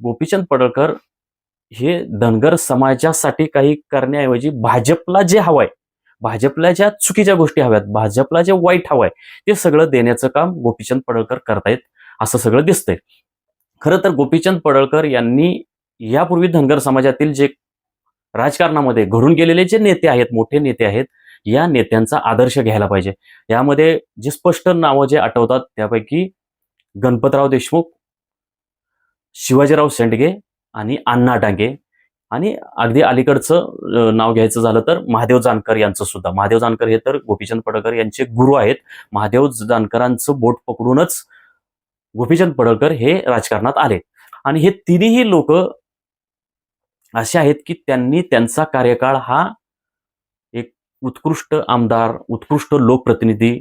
गोपीचंद पडळकर हे धनगर समाजासाठी काही करण्याऐवजी भाजपला जे हवंय भाजपला ज्या चुकीच्या गोष्टी हव्यात भाजपला जे वाईट हवंय ते सगळं देण्याचं काम गोपीचंद पडळकर करतायत असं सगळं दिसतंय. खरं तर गोपीचंद पडळकर यांनी यापूर्वी धनगर समाजातील जे राजकारणामध्ये घडून गेलेले जे नेते आहेत मोठे नेते आहेत या नेत्यांचा आदर्श घ्यायला पाहिजे. यामध्ये जे स्पष्ट नावं जे आठवतात त्यापैकी गणपतराव देशमुख शिवाजीराव शेंडगे आणि अण्णा डांगे. आणि अगदी अलीकडचं नाव घ्यायचं झालं तर महादेव जानकर यांचं सुद्धा. महादेव जानकर हे तर गोपीचंद पडळकर यांचे गुरु आहेत. महादेव जानकरांचं बोट पकडूनच गोपीचंद पडळकर हे राजकारणात आले. आणि हे तिन्ही लोक असे आहेत की त्यांनी त्यांचा कार्यकाळ हा एक उत्कृष्ट आमदार उत्कृष्ट लोकप्रतिनिधी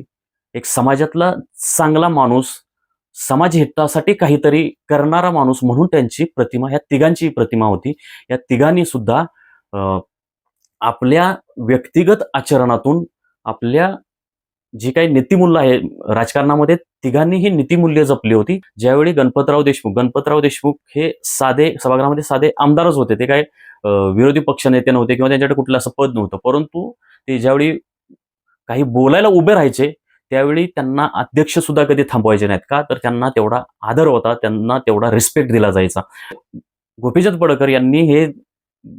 एक समाजातला चांगला माणूस समाज हितासाठी काहीतरी करणारा माणूस म्हणून त्यांची प्रतिमा ह्या तिघांची प्रतिमा होती. या तिघांनी सुद्धा आपल्या व्यक्तिगत आचरणातून आपल्या जी काही नीतिमूल्य आहे राजकारणामध्ये तिघांनी ही नीतिमूल्य जपली होती. ज्यावेळी गणपतराव देशमुख गणपतराव देशमुख हे साधे सभागृहामध्ये साधे आमदारच होते. ते काय विरोधी पक्ष नेते नव्हते किंवा त्यांच्याकडे कुठलं असं पद नव्हतं. परंतु ते ज्यावेळी काही बोलायला उभे राहायचे त्यावेळी त्यांना अध्यक्ष सुद्धा कधी थांबवायचे नाहीत का? तर त्यांना तेवढा आदर होता त्यांना तेवढा रिस्पेक्ट दिला जायचा. गोपीचंद पडकर यांनी हे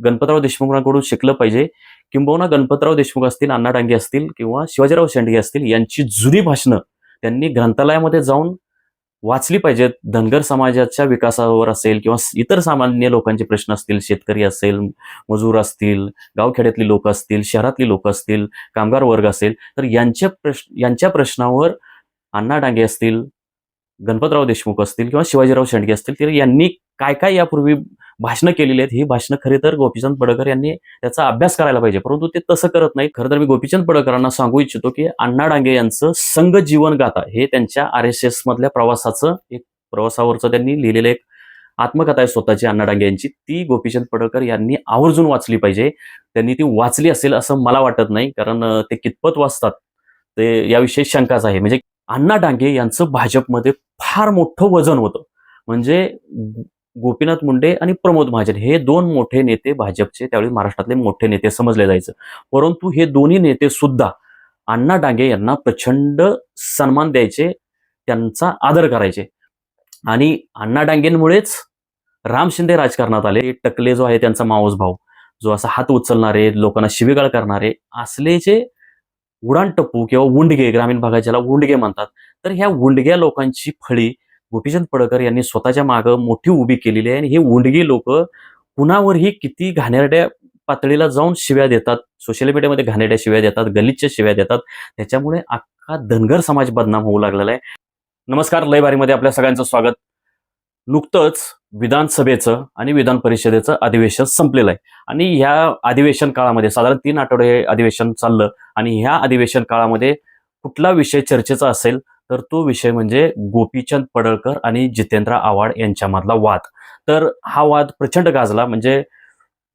गणपतराव देशमुखांकडून शिकलं पाहिजे. किंबहुना गणपतराव देशमुख असतील अण्णा डांगे असतील किंवा शिवाजीराव शेंडगे असतील यांची जुनी भाषणं त्यांनी ग्रंथालयामध्ये जाऊन वाचली पाहिजेत. धनगर समाजाच्या विकासावर असेल किंवा इतर सामान्य लोकांचे प्रश्न असतील शेतकरी असेल मजूर असतील गावखेड्यातली लोक असतील शहरातली लोक असतील कामगार वर्ग असेल तर यांच्या प्रश्न यांच्या प्रश्नावर अण्णा डांगे असतील गणपतराव देशमुख असतील किंवा शिवाजीराव शेंडगे असतील तर यांनी काय काय यापूर्वी भाषणं केलेली आहेत. ही भाषणं खरे तर गोपीचंद पडकर यांनी त्याचा अभ्यास करायला पाहिजे. परंतु ते तसं करत नाही खरं तर मी गोपीचंद पडकरांना सांगू इच्छितो की अण्णा डांगे यांचं संघ जीवन गाथा हे त्यांच्या आर एस एस मधल्या प्रवासाचं एक प्रवासावरचं त्यांनी लिहिलेलं एक आत्मकथा आहे स्वतःची अण्णा डांगे यांची. ती गोपीचंद पडळकर यांनी आवर्जून वाचली पाहिजे. त्यांनी ती वाचली असेल असं मला वाटत नाही. कारण ते कितपत वाचतात ते याविषयी शंकाच आहे. म्हणजे अण्णा डांगे यांचं भाजपमध्ये फार मोठं वजन होतं. म्हणजे गोपीनाथ मुंडे आणि प्रमोद महाजन हे दोन मोठे नेते भाजपचे त्यावेळी महाराष्ट्रातले मोठे नेते समजले जायचं. परंतु हे दोन्ही नेते सुद्धा अण्णा डांगे यांना प्रचंड सन्मान द्यायचे त्यांचा आदर करायचे. आणि अण्णा डांगेंमुळेच राम शिंदे राजकारणात आले. टकले जो आहे त्यांचा मावस भाऊ जो असा हात उचलणारे लोकांना शिवीगाळ करणारे असले जे उडाण टप्पू किंवा उंडगे ग्रामीण भागात ज्याला उंडगे म्हणतात तर ह्या उंडग्या लोकांची फळी गोपीचंद पडकर यांनी स्वतःच्या मागं मोठी उभी केलेली आहे आणि हे उंडगी लोक कुणावरही किती घाणेरड्या पातळीला जाऊन शिव्या देतात सोशल मीडियामध्ये घाणेरड्या शिव्या देतात गलिच्छ शिव्या देतात त्याच्यामुळे अख्खा धनगर समाज बदनाम होऊ लागलेला आहे. नमस्कार लयबारीमध्ये आपल्या सगळ्यांचं स्वागत. नुकतंच विधानसभेचं आणि विधान परिषदेचं अधिवेशन संपलेलं आहे. आणि ह्या अधिवेशन काळामध्ये साधारण तीन आठवडे अधिवेशन चाललं आणि ह्या अधिवेशन काळामध्ये कुठला विषय चर्चेचा असेल तर तो विषय म्हणजे गोपीचंद पडळकर आणि जितेंद्र आव्हाड यांच्यामधला वाद. तर हा वाद प्रचंड गाजला म्हणजे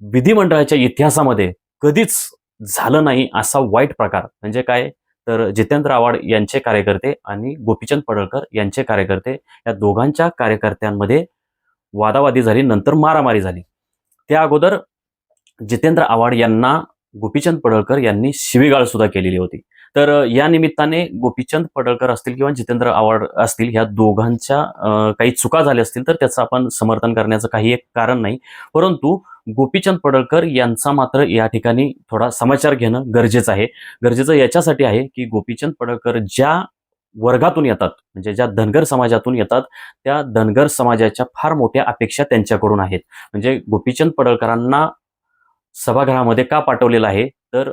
विधिमंडळाच्या इतिहासामध्ये कधीच झालं नाही असा वाईट प्रकार. म्हणजे काय? तर जितेंद्र आव्हाड यांचे कार्यकर्ते आणि गोपीचंद पडळकर यांचे कार्यकर्ते या दोघांच्या कार्यकर्त्यांमध्ये वादावादी झाली नंतर मारामारी झाली. त्या अगोदर जितेंद्र आव्हाड यांना गोपीचंद पडळकर यांनी शिवीगाळ सुद्धा केलेली होती. तर या निमित्ताने गोपीचंद पडळकर असतील किंवा जितेंद्र आव्हाड असतील ह्या दोघांच्या काही चुका झाल्या असतील तर त्याचं आपण समर्थन करण्याचं काही एक कारण नाही. परंतु गोपीचंद पडळकर यांचा मात्र या ठिकाणी थोडा समाचार घेणं गरजेचं आहे. गरजेचं याच्यासाठी आहे की गोपीचंद पडळकर ज्या वर्गातून येतात म्हणजे ज्या धनगर समाजातून येतात त्या धनगर समाजाच्या फार मोठ्या अपेक्षा त्यांच्याकडून आहेत. म्हणजे गोपीचंद पडळकरांना सभागृहामध्ये का पाठवलेला आहे? तर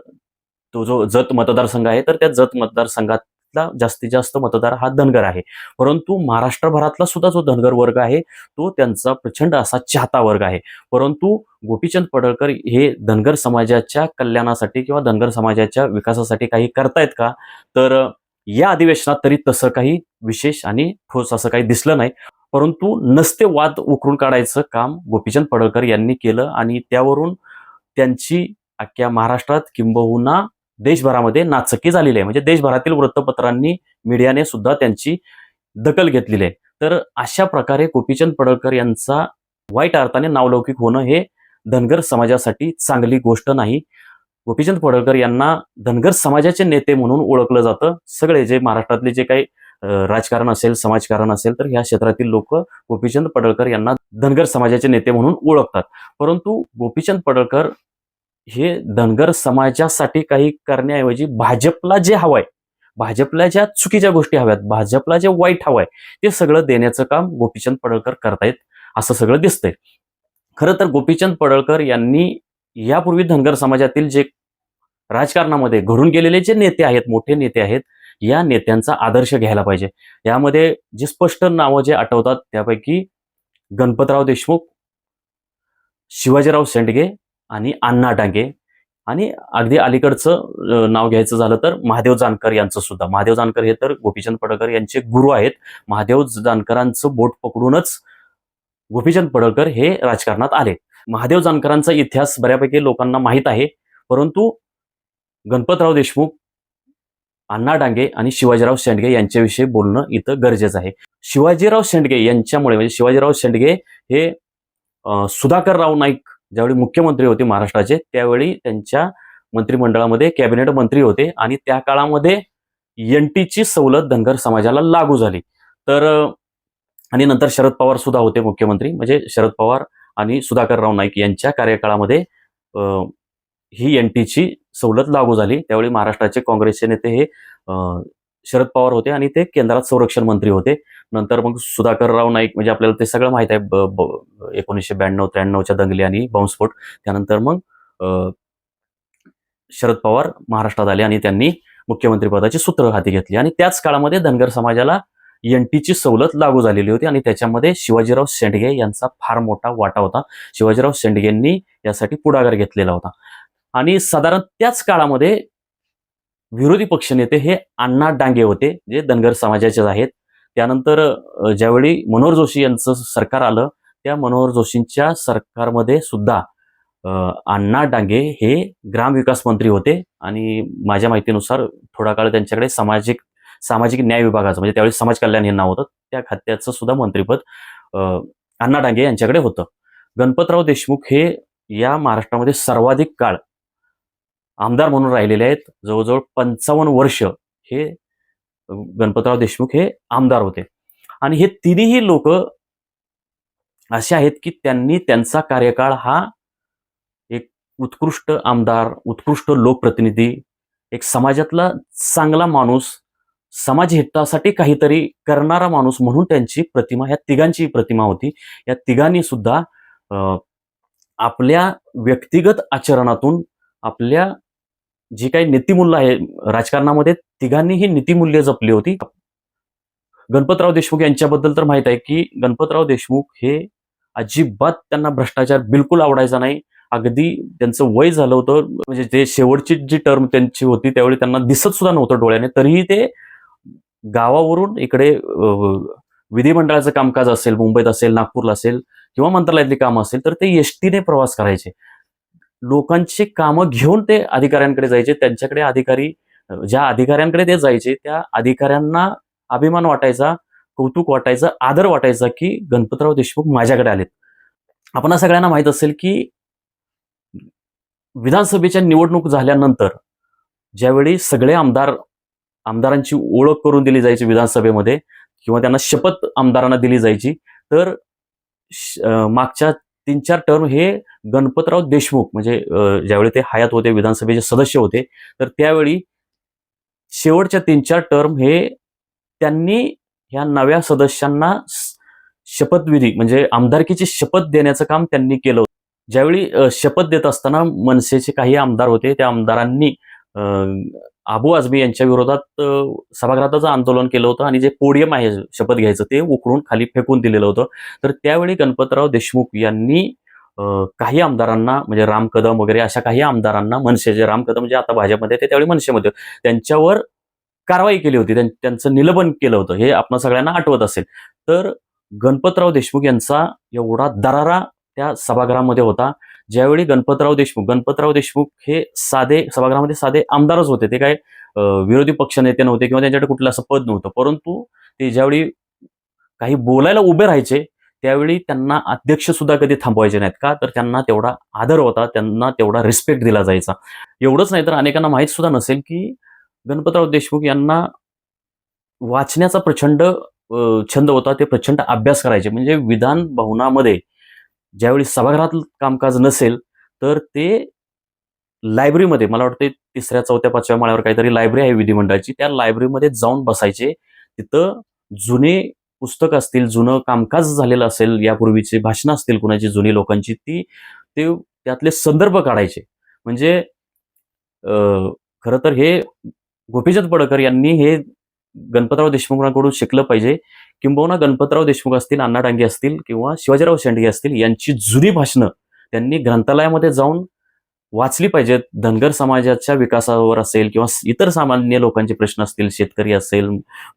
तो जो जत मतदारसंघ आहे तर त्या जत मतदारसंघातला जास्तीत जास्त मतदार हा धनगर आहे. परंतु महाराष्ट्रभरातला सुद्धा जो धनगर वर्ग आहे तो त्यांचा प्रचंड असा चाहता वर्ग आहे. परंतु गोपीचंद पडळकर हे धनगर समाजाच्या कल्याणासाठी किंवा धनगर समाजाच्या विकासासाठी काही करतायत का? तर या अधिवेशनात तरी तसं काही विशेष आणि ठोस असं काही दिसलं नाही. परंतु नसते वाद उकरून काढायचं काम गोपीचंद पडळकर यांनी केलं आणि त्यावरून त्यांची अख्ख्या महाराष्ट्रात किंबहुना देशभरामध्ये नाचकी झालेली आहे. म्हणजे देशभरातील वृत्तपत्रांनी मीडियाने सुद्धा त्यांची दखल घेतलेली आहे. तर अशा प्रकारे गोपीचंद पडळकर यांचा वाईट अर्थाने नावलौकिक होणं हे धनगर समाजासाठी चांगली गोष्ट नाही. गोपीचंद पडळकर यांना धनगर समाजाचे नेते म्हणून ओळखलं जातं. सगळे जे महाराष्ट्रातले जे काही राजकारण असेल समाजकारण असेल तर ह्या क्षेत्रातील लोक गोपीचंद पडळकर यांना धनगर समाजाचे नेते म्हणून ओळखतात. परंतु गोपीचंद पडळकर हे धनगर समाजासाठी काही करण्याऐवजी भाजपला जे हवंय भाजपला ज्या चुकीच्या गोष्टी हव्यात भाजपला जे वाईट हवंय ते सगळं देण्याचं काम गोपीचंद पडळकर करतायत असं सगळं दिसतंय. खरं तर गोपीचंद पडळकर यांनी यापूर्वी धनगर समाजातील जे राजकारणामध्ये घडून गेलेले जे नेते आहेत मोठे नेते आहेत या नेत्यांचा आदर्श घ्यायला पाहिजे. यामध्ये जे स्पष्ट नावं जे आठवतात त्यापैकी गणपतराव देशमुख शिवाजीराव शेंडगे आणि अण्णा डांगे. आणि अगदी अलीकडचं नाव घ्यायचं झालं तर महादेव जानकर यांचं सुद्धा. महादेव जानकर हे तर गोपीचंद पडळकर यांचे गुरु आहेत. महादेव जानकरांचं बोट पकडूनच गोपीचंद पडळकर हे राजकारणात आले. महादेव जानकरांचा इतिहास बऱ्यापैकी लोकांना माहीत आहे. परंतु गणपतराव देशमुख अण्णा डांगे आणि शिवाजीराव शेंडगे यांच्याविषयी बोलणं इथं गरजेचं आहे. शिवाजीराव शेंडगे यांच्यामुळे म्हणजे शिवाजीराव शेंडगे हे सुधाकरराव नाईक ज्यावेळी मुख्यमंत्री होते महाराष्ट्राचे त्यावेळी त्यांच्या मंत्रिमंडळामध्ये कॅबिनेट मंत्री होते आणि त्या काळामध्ये एनटीची सवलत धनगर समाजाला लागू झाली. तर आणि नंतर शरद पवार सुद्धा होते मुख्यमंत्री म्हणजे शरद पवार आणि सुधाकरराव नाईक यांच्या कार्यकाळामध्ये ही ही एनटीची सवलत लागू झाली. त्यावेळी महाराष्ट्राचे काँग्रेसचे नेते हे शरद पवार होते आणि ते केंद्रात संरक्षण मंत्री होते. नंतर मग सुधाकरराव नाईक म्हणजे आपल्याला ते सगळं माहीत आहे एकोणीसशे ब्याण्णव त्र्याण्णवच्या दंगली आणि बॉम्बस्फोट. त्यानंतर मग अं, शरद पवार महाराष्ट्रात आले आणि त्यांनी मुख्यमंत्रीपदाची सूत्र हाती घेतली. आणि त्याच काळामध्ये धनगर समाजाला एनटीची सवलत लागू झालेली होती आणि त्याच्यामध्ये शिवाजीराव शेंडगे यांचा फार मोठा वाटा होता. शिवाजीराव शेंडगेंनी यासाठी पुढाकार घेतलेला होता. आणि साधारण त्याच काळामध्ये विरोधी पक्षनेते हे अण्णा डांगे होते जे धनगर समाजाचेच आहेत. त्यानंतर ज्यावेळी मनोहर जोशी यांचं सरकार आलं त्या मनोहर जोशींच्या सरकारमध्ये सुद्धा अण्णा डांगे हे ग्रामविकास मंत्री होते आणि माझ्या माहितीनुसार थोडा काळ त्यांच्याकडे सामाजिक सामाजिक न्याय विभागाचं म्हणजे त्यावेळी समाज कल्याण हे नाव होतं त्या खात्याचं सुद्धा मंत्रीपद अण्णा डांगे यांच्याकडे होतं. गणपतराव देशमुख हे या महाराष्ट्रामध्ये सर्वाधिक काळ आमदार म्हणून राहिलेले आहेत. जवळजवळ पंचावन्न वर्ष हे गणपतराव देशमुख हे आमदार होते. आणि हे तिन्ही लोक असे आहेत की त्यांनी त्यांचा कार्यकाळ हा एक उत्कृष्ट आमदार उत्कृष्ट लोकप्रतिनिधी एक समाजातला चांगला माणूस समाज हितासाठी काहीतरी करणारा माणूस म्हणून त्यांची प्रतिमा ह्या तिघांची प्रतिमा होती. या तिघांनी सुद्धा आपल्या व्यक्तिगत आचरणातून आपल्या जी काही नीतिमूल्य आहे राजकारणामध्ये तिघांनी ही नीतिमूल्य जपली होती. गणपतराव देशमुख यांच्याबद्दल तर माहीत आहे की गणपतराव देशमुख हे अजिबात त्यांना भ्रष्टाचार बिलकुल आवडायचा नाही. अगदी त्यांचं वय झालं होतं म्हणजे ते शेवटची जी टर्म त्यांची होती त्यावेळी त्यांना दिसत सुद्धा नव्हतं डोळ्याने. तरीही ते गावावरून इकडे विधिमंडळाचं कामकाज असेल मुंबईत असेल नागपूरला असेल किंवा मंत्रालयातली कामं असेल तर ते एसटीने प्रवास करायचे. लोकांची कामं घेऊन ते अधिकाऱ्यांकडे जायचे त्यांच्याकडे अधिकारी ज्या अधिकाऱ्यांकडे ते जायचे त्या अधिकाऱ्यांना अभिमान वाटायचा कौतुक वाटायचं आदर वाटायचा की गणपतराव देशमुख माझ्याकडे आलेत. आपणा सगळ्यांना माहीत असेल की विधानसभेच्या निवडणूक झाल्यानंतर ज्यावेळी सगळे आमदार आमदारांची ओळख करून दिली जायची विधानसभेमध्ये किंवा त्यांना शपथ आमदारांना दिली जायची तर श- मागच्या तीन चार टर्म हे गणपतराव देशमुख म्हणजे ज्यावेळी ते हयात होते विधानसभेचे सदस्य होते तर त्यावेळी शेवटच्या तीन चार टर्म हे त्यांनी ह्या नव्या सदस्यांना शपथविधी म्हणजे आमदारकीची शपथ देण्याचं काम त्यांनी केलं होतं. ज्यावेळी शपथ देत असताना मनसेचे काही आमदार होते त्या आमदारांनी आबू आझमी यांच्या विरोधात सभागृहाचं आंदोलन केलं होतं आणि जे पोडियम आहे शपथ घ्यायचं ते उकळून खाली फेकून दिलेलं होतं तर त्यावेळी गणपतराव देशमुख यांनी काही आमदारांना म्हणजे राम कदम वगैरे अशा काही आमदारांना मनसेचे राम कदम जे आता भाजपमध्ये ते त्यावेळी मनसेमध्ये त्यांच्यावर कारवाई केली होती. त्यांचं निलंबन केलं होतं. हे आपण सगळ्यांना आठवत असेल. तर गणपतराव देशमुख यांचा एवढा दरारा त्या सभागृहामध्ये होता. ज्यावेळी गणपतराव देशमुख गणपतराव देशमुख हे साधे सभागृहामध्ये साधे आमदारच होते. ते काय विरोधी पक्ष नेते नव्हते किंवा त्यांच्याकडे कुठलं असं पद नव्हतं. परंतु ते ज्यावेळी काही बोलायला उभे राहायचे त्यावेळी त्यांना अध्यक्ष सुद्धा कधी थांबवायचे नाहीत का? तर त्यांना तेवढा आदर होता त्यांना तेवढा रिस्पेक्ट दिला जायचा. एवढंच नाही तर अनेकांना माहीत सुद्धा नसेल की गणपतराव देशमुख यांना वाचण्याचा प्रचंड छंद होता ते प्रचंड अभ्यास करायचे. म्हणजे विधान भवनामध्ये ज्यावेळी सभागृहात कामकाज नसेल तर ते लायब्ररीमध्ये मला वाटतं तिसऱ्या चौथ्या पाचव्या माळ्यावर काहीतरी लायब्ररी आहे विधिमंडळाची त्या लायब्ररीमध्ये जाऊन बसायचे. तिथं जुने पुस्तक असतील जुनं कामकाज झालेलं असेल यापूर्वीचे भाषणं असतील कुणाची जुनी लोकांची ती ते त्यातले संदर्भ काढायचे. म्हणजे खरं तर हे गोपीचंद पडकर यांनी हे गणपतराव देशमुखांकडून शिकलं पाहिजे. किंबहुना गणपतराव देशमुख असतील अण्णा डांगे असतील किंवा शिवाजीराव शेंडगे असतील यांची जुनी भाषणं त्यांनी ग्रंथालयामध्ये जाऊन वाचली पाहिजेत. धनगर समाजाच्या विकासावर असेल किंवा इतर सामान्य लोकांचे प्रश्न असतील शेतकरी असेल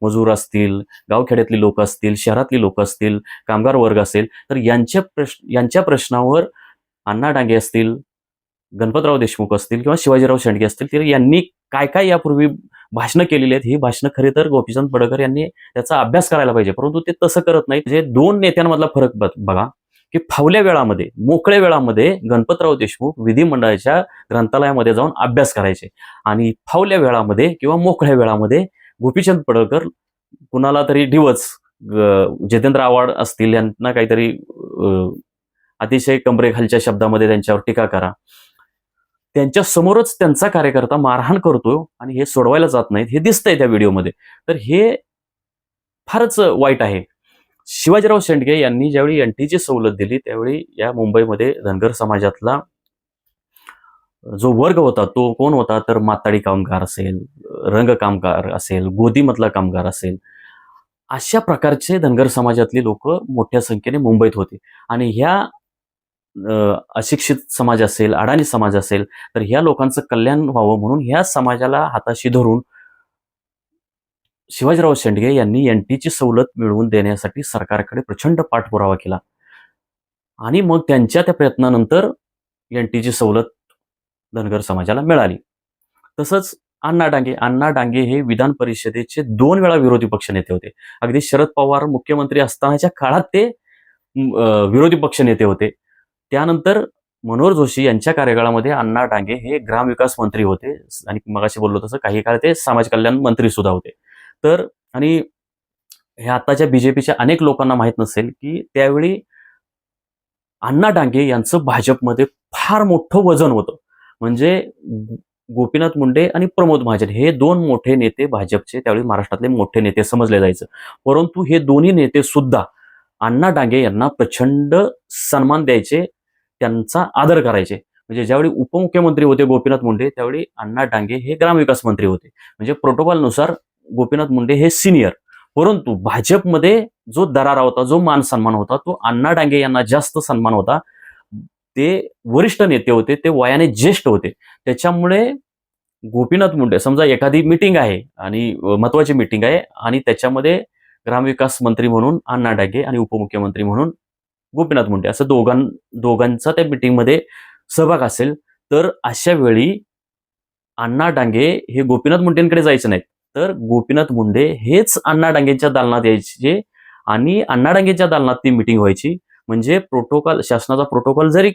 मजूर असतील गावखेड्यातली लोक असतील शहरातली लोक असतील कामगार वर्ग असेल तर यांच्या प्रश्न यांच्या प्रश्नावर अण्णा डांगे असतील गणपतराव देशमुख असतील किंवा शिवाजीराव शेंडगे असतील तर यांनी काय काय यापूर्वी भाषणं केलेली आहेत ही भाषणं खरे तर गोपीचंद पडकर यांनी त्याचा अभ्यास करायला पाहिजे. परंतु ते तसं करत नाही जे दोन नेत्यांमधला फरक बघा. की फावल्या वेळामध्ये मोकळ्या वेळामध्ये गणपतराव देशमुख विधिमंडळाच्या ग्रंथालयामध्ये जाऊन अभ्यास करायचे. आणि फावल्या वेळामध्ये किंवा मोकळ्या वेळामध्ये गोपीचंद पडळकर कुणाला तरी डिवच जितेंद्र आव्हाड असतील यांना काहीतरी अतिशय कमरेखालच्या शब्दामध्ये त्यांच्यावर टीका करा. त्यांच्या समोरच त्यांचा कार्यकर्ता मारहाण करतो आणि हे सोडवायला जात नाहीत हे दिसतंय त्या व्हिडिओमध्ये. तर हे फारच वाईट आहे. शिवाजीराव शेंडगे यांनी ज्यावेळी एन एनटीची सवलत दिली त्यावेळी या मुंबईमध्ये धनगर समाजातला जो वर्ग होता तो कोण होता? तर माताडी कामगार असेल रंग कामगार असेल गोदीमधला कामगार असेल. अशा प्रकारचे धनगर समाजातली लोक मोठ्या संख्येने मुंबईत होते. आणि ह्या अशिक्षित समाज असेल अडाणी समाज असेल तर ह्या लोकांचं कल्याण व्हावं म्हणून ह्या समाजाला हाताशी धरून शिवाजीराव शेंडगे यांनी एनटीची सवलत मिळवून देण्यासाठी सरकारकडे प्रचंड पाठपुरावा केला. आणि मग त्यांच्या त्या प्रयत्नानंतर एनटीची सवलत धनगर समाजाला मिळाली. तसंच अण्णा डांगे अण्णा डांगे हे विधान परिषदेचे दोन वेळा विरोधी पक्ष नेते होते. अगदी शरद पवार मुख्यमंत्री असतानाच्या काळात ते विरोधी पक्ष नेते होते. त्यानंतर मनोहर जोशी यांच्या कार्यकाळामध्ये अण्णा डांगे हे ग्रामविकास मंत्री होते. आणि मगाशी बोललो तसं काही काळ ते समाज कल्याण मंत्री सुद्धा होते. तर आणि हे आताच्या बीजेपीच्या अनेक लोकांना माहीत नसेल की त्यावेळी अण्णा डांगे यांचं भाजपमध्ये फार मोठं वजन होतं. म्हणजे गोपीनाथ मुंडे आणि प्रमोद महाजन हे दोन मोठे नेते भाजपचे त्यावेळी महाराष्ट्रातले मोठे नेते समजले जायचं. परंतु हे दोन्ही नेते सुद्धा अण्णा डांगे यांना प्रचंड सन्मान द्यायचे त्यांचा आदर करायचे. म्हणजे ज्यावेळी उपमुख्यमंत्री होते गोपीनाथ मुंडे त्यावेळी अण्णा डांगे हे ग्रामविकास मंत्री होते. म्हणजे प्रोटोकॉलनुसार गोपीनाथ मुंडे हे सिनियर परंतु भाजपमध्ये जो दरारा होता जो मान सन्मान होता तो अण्णा डांगे यांना जास्त सन्मान होता. ते वरिष्ठ नेते होते ते वयाने ज्येष्ठ होते. त्याच्यामुळे गोपीनाथ मुंडे समजा एखादी मिटिंग आहे आणि महत्वाची मिटिंग आहे आणि त्याच्यामध्ये ग्रामविकास मंत्री म्हणून अण्णा डांगे आणि उपमुख्यमंत्री म्हणून गोपीनाथ मुंडे असं दोघां दोघांचा त्या मिटिंगमध्ये सहभाग असेल तर अशा वेळी अण्णा डांगे हे गोपीनाथ मुंडेंकडे जायचे नाहीत. तर गोपीनाथ मुंडे हेच अण्णा डांगेंच्या दालनात यायचे आणि अण्णा डांगेंच्या दालनात ती मिटिंग व्हायची. म्हणजे प्रोटोकॉल शासनाचा प्रोटोकॉल जरी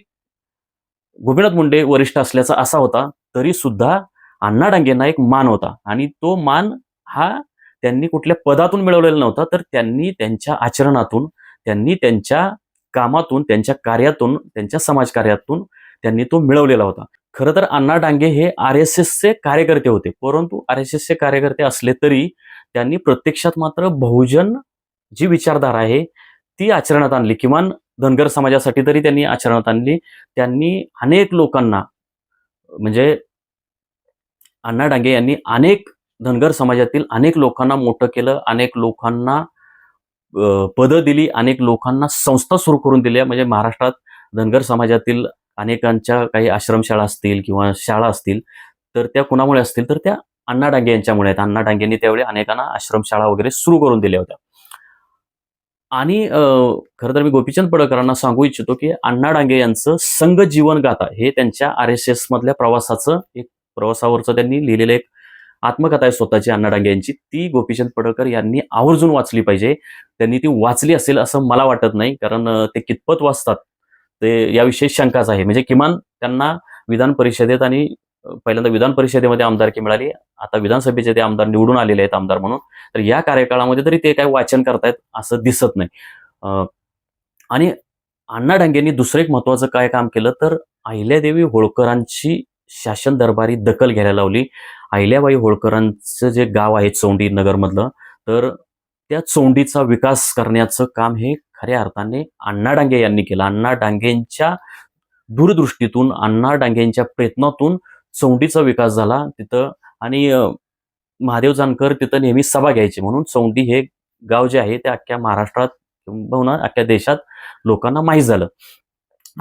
गोपीनाथ मुंडे वरिष्ठ असल्याचा असा होता तरी सुद्धा अण्णा डांगेंना एक मान होता. आणि तो मान हा त्यांनी कुठल्या पदातून मिळवलेला नव्हता तर त्यांनी त्यांच्या आचरणातून त्यांनी त्यांच्या कामातून त्यांच्या कार्यातून त्यांच्या समाजकार्यातून त्यांनी तो मिळवलेला होता. खरं तर अण्णा डांगे हे आर एस एसचे कार्यकर्ते होते. परंतु आर एस एसचे कार्यकर्ते असले तरी त्यांनी प्रत्यक्षात मात्र बहुजन जी विचारधारा आहे ती आचरणात आणली. किमान धनगर समाजासाठी तरी त्यांनी आचरणात आणली. त्यांनी अनेक लोकांना म्हणजे अण्णा डांगे यांनी अनेक धनगर समाजातील अनेक लोकांना मोठं केलं अनेक लोकांना पदं दिली अनेक लोकांना संस्था सुरू करून दिल्या. म्हणजे महाराष्ट्रात धनगर समाजातील अनेकांच्या काही आश्रमशाळा असतील किंवा शाळा असतील तर त्या कुणामुळे असतील? तर त्या अण्णा डांगे यांच्यामुळे आहेत. अण्णा डांगेंनी त्यावेळी अनेकांना आश्रमशाळा वगैरे सुरू करून दिल्या होत्या. आणि खरं तर मी गोपीचंद पडळकरांना सांगू इच्छितो की अण्णा डांगे यांचं संघ जीवन गाथा हे त्यांच्या आर एस एस मधल्या प्रवासाचं एक प्रवासावरचं त्यांनी लिहिलेलं एक आत्मकथा आहे स्वतःची अण्णा डांगे यांची. ती गोपीचंद पडळकर यांनी आवर्जून वाचली पाहिजे. त्यांनी ती वाचली असेल असं मला वाटत नाही कारण ते कितपत वाचतात ते याविषयी शंकाच आहे. म्हणजे किमान त्यांना विधान परिषदेत आणि पहिल्यांदा विधान परिषदेमध्ये आमदारकी मिळाली. आता विधानसभेचे ते आमदार निवडून आलेले आहेत आमदार म्हणून. तर या कार्यकाळामध्ये तरी ते काय वाचन करतायत असं दिसत नाही. अं, आणि अण्णा डांगेंनी दुसरं एक महत्वाचं काय काम केलं तर अहिल्यादेवी होळकरांची शासन दरबारी दखल घ्यायला लावली. अहिल्याबाई होळकरांचं जे गाव आहे चोंडी नगरमधलं तर त्या चोंडीचा विकास करण्याचं काम हे खऱ्या अर्थाने अण्णा डांगे यांनी केलं. अण्णा डांगेंच्या दूरदृष्टीतून अण्णा डांगेंच्या प्रयत्नातून चौंडीचा विकास झाला तिथं आणि महादेव जानकर तिथं नेहमी सभा घ्यायचे म्हणून चौंडी हे गाव जे आहे ते अख्ख्या महाराष्ट्रात किंबहुना अख्ख्या देशात लोकांना माहीत झालं.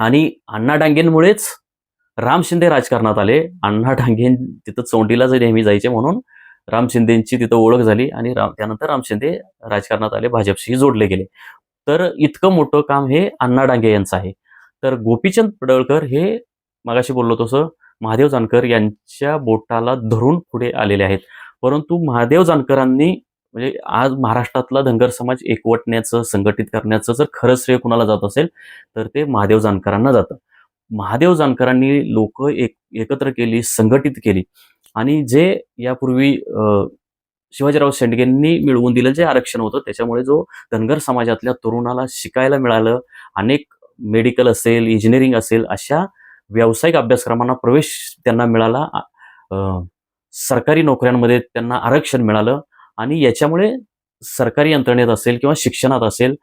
आणि अण्णा डांगेंमुळेच राम शिंदे राजकारणात आले. अण्णा डांगे तिथं चौंडीला जे नेहमी जायचे म्हणून राम शिंदेची तिथं ओळख झाली आणि राम त्यानंतर राम शिंदे राजकारणात आले भाजपशी जोडले गेले. तर इतकं मोठं काम हे अण्णा डांगे यांचं आहे. तर गोपीचंद पडळकर हे मगाशी बोललो तसं महादेव जानकर यांच्या बोटाला धरून पुढे आलेले आहेत. परंतु महादेव जानकरांनी म्हणजे आज महाराष्ट्रातला धनगर समाज एकवटण्याचं संघटित करण्याचं जर खरं श्रेय कुणाला जात असेल तर ते महादेव जानकरांना जातं. महादेव जानकरांनी लोक एक एकत्र केली संघटित केली. आणि जे यापूर्वी शिवाजीराव शेंडगेंनी मिळवून दिलं जे आरक्षण होतं त्याच्यामुळे जो धनगर समाजातल्या तरुणाला शिकायला मिळालं अनेक मेडिकल असेल इंजिनिअरिंग असेल अशा व्यावसायिक अभ्यासक्रमांना प्रवेश त्यांना मिळाला. सरकारी नोकऱ्यांमध्ये त्यांना आरक्षण मिळालं आणि याच्यामुळे सरकारी यंत्रणेत असेल किंवा शिक्षणात असेल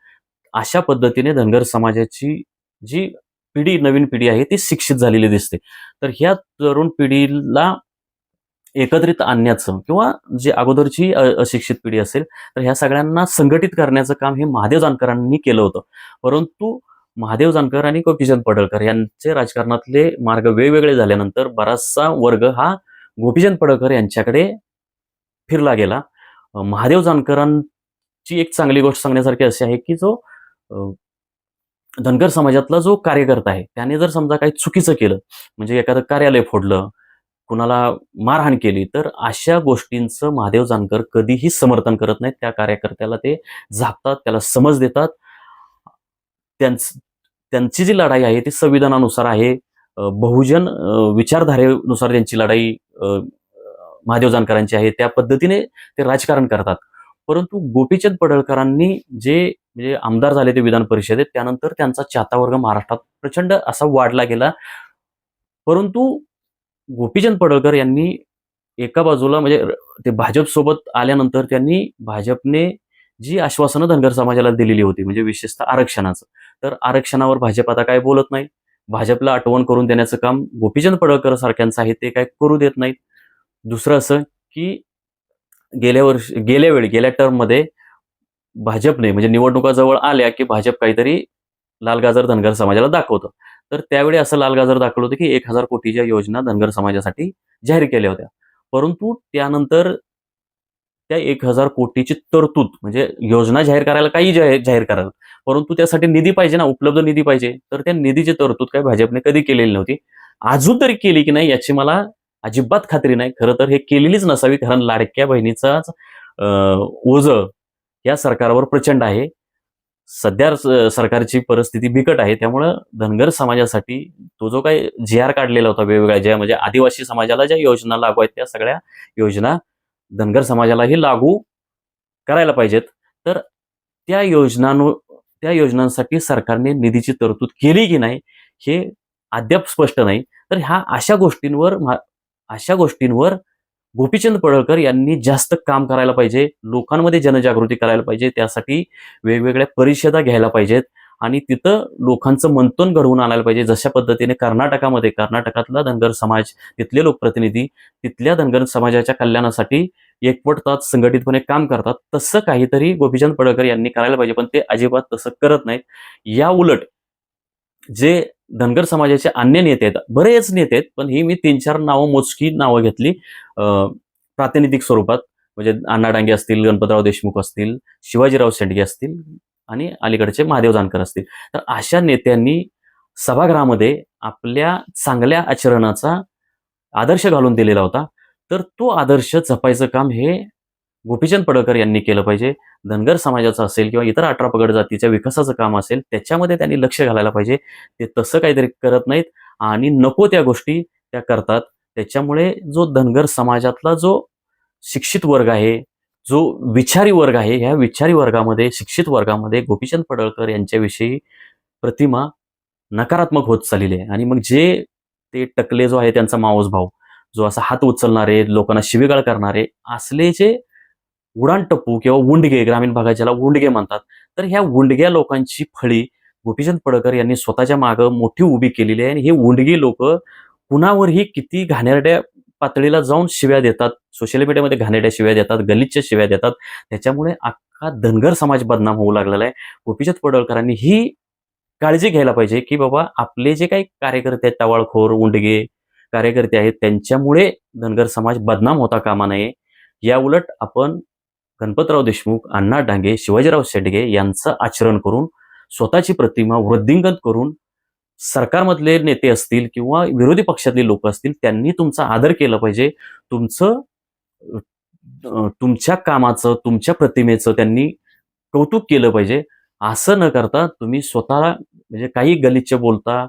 अशा पद्धतीने धनगर समाजाची जी पिढी नवीन पिढी आहे ती शिक्षित झालेली दिसते. तर ह्या तरुण पिढीला एकत्रित आणण्याचं किंवा जी अगोदरची अशिक्षित पिढी असेल तर ह्या सगळ्यांना संघटित करण्याचं काम हे महादेव जानकरांनी केलं होतं. परंतु महादेव जानकर आणि गोपीचंद पडळकर यांचे राजकारणातले मार्ग वेगवेगळे झाल्यानंतर बराचसा वर्ग हा गोपीचंद पडळकर यांच्याकडे फिरला गेला. महादेव जानकरांची एक चांगली गोष्ट सांगण्यासारखी अशी आहे की जो धनगर समाजातला जो कार्यकर्ता आहे त्याने जर समजा काही चुकीचं केलं म्हणजे एखादं कार्यालय फोडलं कुणाला मारहाण केली तर अशा गोष्टींचं महादेव जानकर कधीही समर्थन करत नाहीत. त्या कार्यकर्त्याला ते झाकतात त्याला समज देतात. त्यांच त्यांची जी लढाई आहे ती संविधानानुसार आहे. बहुजन विचारधारेनुसार त्यांची लढाई महादेव जानकरांची आहे. त्या पद्धतीने ते राजकारण करतात. परंतु गोपीचंद पडळकरांनी जे म्हणजे आमदार झाले ते विधान परिषदेत त्यानंतर त्यांचा चातावर्ग महाराष्ट्रात प्रचंड असा वाढला गेला. परंतु गोपीचंद पडळकर यांनी एका बाजूला म्हणजे ते भाजप सोबत आल्यानंतर त्यांनी भाजपने जी आश्वासनं धनगर समाजाला दिलेली होती म्हणजे विशेषतः आरक्षणाचं तर आरक्षणावर भाजप आता काय बोलत नाही. भाजपला आठवण करून देण्याचं काम गोपीचंद पडळकर सारख्यांचं आहे ते काय करू देत नाहीत. दुसरं असं की गेल्या वर्ष गेल्या वेळी गेल्या टर्ममध्ये भाजपने म्हणजे निवडणुका जवळ आल्या की भाजप काहीतरी लालगाजर धनगर समाजाला दाखवतं. तर त्यावेळी असं लाल गाजर दाखवलं होतं की एक हजार कोटीच्या योजना धनगर समाजासाठी जाहीर केल्या होत्या. परंतु त्यानंतर त्या एक हजार कोटीची तरतूद म्हणजे योजना जाहीर करायला काही जाहीर जाहीर करायला. परंतु त्यासाठी निधी पाहिजे ना उपलब्ध निधी पाहिजे. तर त्या निधीची तरतूद काही भाजपने कधी केलेली नव्हती. अजून तरी केली की नाही याची मला अजिबात खात्री नाही. खरं तर हे केलेलीच नसावी कारण लाडक्या बहिणीचाच ओझ या सरकारवर प्रचंड आहे. सध्या सरकारची परिस्थिती बिकट आहे. त्यामुळं धनगर समाजासाठी तो जो काही जी आर काढलेला होता वेगवेगळ्या ज्या म्हणजे आदिवासी समाजाला ज्या योजना लागू आहेत त्या सगळ्या योजना धनगर समाजालाही लागू करायला पाहिजेत. तर त्या योजनां त्या योजनांसाठी सरकारने निधीची तरतूद केली की नाही हे अद्याप स्पष्ट नाही. तर ह्या अशा गोष्टींवर अशा गोष्टींवर गोपीचंद पडळकर यांनी जास्त काम करायला पाहिजे लोकांमध्ये जनजागृती करायला पाहिजे त्यासाठी वेगवेगळ्या परिषदा घ्यायला पाहिजेत आणि तिथं लोकांचं मंथन घडवून आणायला पाहिजे. जशा पद्धतीने कर्नाटकामध्ये कर्नाटकातला धनगर समाज तिथले लोकप्रतिनिधी तिथल्या धनगर समाजाच्या कल्याणासाठी एकवटतात संघटितपणे काम करतात तसं काहीतरी गोपीचंद पडळकर यांनी करायला पाहिजे पण ते अजिबात तसं करत नाहीत. या उलट जे धनगर समाजाचे अन्य नेते आहेत. बरेच नेते आहेत पण ही मी तीन चार नावं मोजकी नावं घेतली. प्रातिनिधिक स्वरूपात म्हणजे अण्णा डांगे असतील गणपतराव देशमुख असतील शिवाजीराव शेंडगे असतील आणि अलीकडचे महादेव जानकर असतील. तर अशा नेत्यांनी सभागृहामध्ये आपल्या चांगल्या आचरणाचा आदर्श घालून दिलेला होता. तर तो आदर्श जपायचं काम हे गोपीचंद पडळकर यांनी केलं पाहिजे. धनगर समाजाचं असेल किंवा इतर अठरा पगड जातीच्या विकासाचं काम असेल त्याच्यामध्ये त्यांनी लक्ष घालायला पाहिजे. ते तसं काहीतरी करत नाहीत आणि नको त्या गोष्टी त्या करतात. त्याच्यामुळे जो धनगर समाजातला जो शिक्षित वर्ग आहे जो विचारी वर्ग आहे ह्या विचारी वर्गामध्ये शिक्षित वर्गामध्ये गोपीचंद पडळकर यांच्याविषयी प्रतिमा नकारात्मक होत चाललेली आहे. आणि मग जे ते टकले जो आहे त्यांचा मावस भाऊ जो असा हात उचलणारे लोकांना शिवीगाळ करणारे असले जे उडाण टप्पू किंवा उंडगे ग्रामीण भागात ज्याला उंडगे म्हणतात तर ह्या उंडग्या लोकांची फळी गोपीचंद पडकर यांनी स्वतःच्या मागं मोठी उभी केलेली आहे आणि हे उंडगी लोक कुणावरही किती घाणेरड्या पातळीला जाऊन शिव्या देतात सोशल मीडियामध्ये घाणेरड्या शिव्या देतात गलितच्या शिव्या देतात त्याच्यामुळे अख्खा धनगर समाज बदनाम होऊ लागलेला आहे. गोपीचंद पडळकरांनी ही काळजी घ्यायला पाहिजे की बाबा आपले जे काही कार्यकर्ते आहेत टवाळखोर उंडगे कार्यकर्ते आहेत त्यांच्यामुळे धनगर समाज बदनाम होता कामा नये. या उलट आपण गणपतराव देशमुख अण्णा डांगे शिवाजीराव शेडगे यांचं आचरण करून स्वतःची प्रतिमा वृद्धिंगत करून सरकारमधले नेते असतील किंवा विरोधी पक्षातले लोक असतील त्यांनी तुमचा आदर केला पाहिजे. तुमचं तुमच्या कामाचं तुमच्या प्रतिमेचं त्यांनी कौतुक केलं पाहिजे. असं न करता तुम्ही स्वतःला म्हणजे काही गलिच्छ बोलता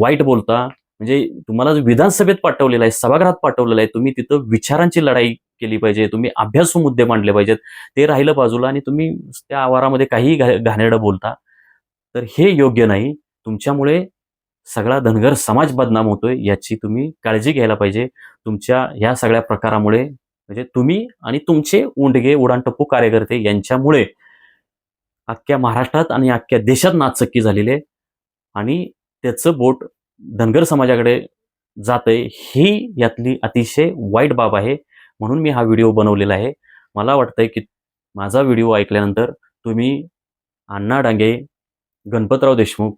वाईट बोलता म्हणजे तुम्हाला विधानसभेत पाठवलेलं आहे सभागृहात पाठवलेलं आहे तुम्ही तिथं विचारांची लढाई केली पाहिजे तुम्ही अभ्यासू मुद्दे मांडले पाहिजेत ते राहिलं बाजूला आणि तुम्ही त्या आवारामध्ये काही घाणेरडं बोलता तर हे योग्य नाही. तुमच्यामुळे सगळा धनगर समाज बदनाम होतोय याची तुम्ही काळजी घ्यायला पाहिजे. तुमच्या या सगळ्या प्रकारामुळे म्हणजे तुम्ही आणि तुमचे उंडगे उडाणटप्पू कार्यकर्ते यांच्यामुळे अख्ख्या महाराष्ट्रात आणि अख्ख्या देशात नाचक्की झालेली आहे आणि त्याचं बोट धनगर समाजाकडे जातंय. ही यातली अतिशय वाईट बाब आहे. म्हणून मी हा व्हिडिओ बनवलेला आहे. मला वाटतंय की माझा व्हिडिओ ऐकल्यानंतर तुम्ही अण्णा डांगे गणपतराव देशमुख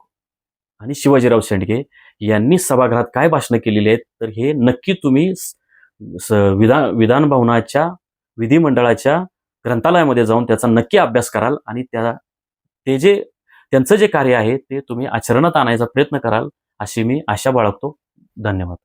आणि शिवाजीराव शेंडगे यांनी सभागृहात काय भाषणं केलेली आहेत? तर हे नक्की तुम्ही स- विधान विधान भवनाच्या विधिमंडळाच्या ग्रंथालयामध्ये जाऊन त्याचा नक्की अभ्यास कराल आणि त्या ते जे त्यांचं जे कार्य आहे ते तुम्ही आचरणात आणायचा प्रयत्न कराल अशी मी आशा बाळगतो. धन्यवाद.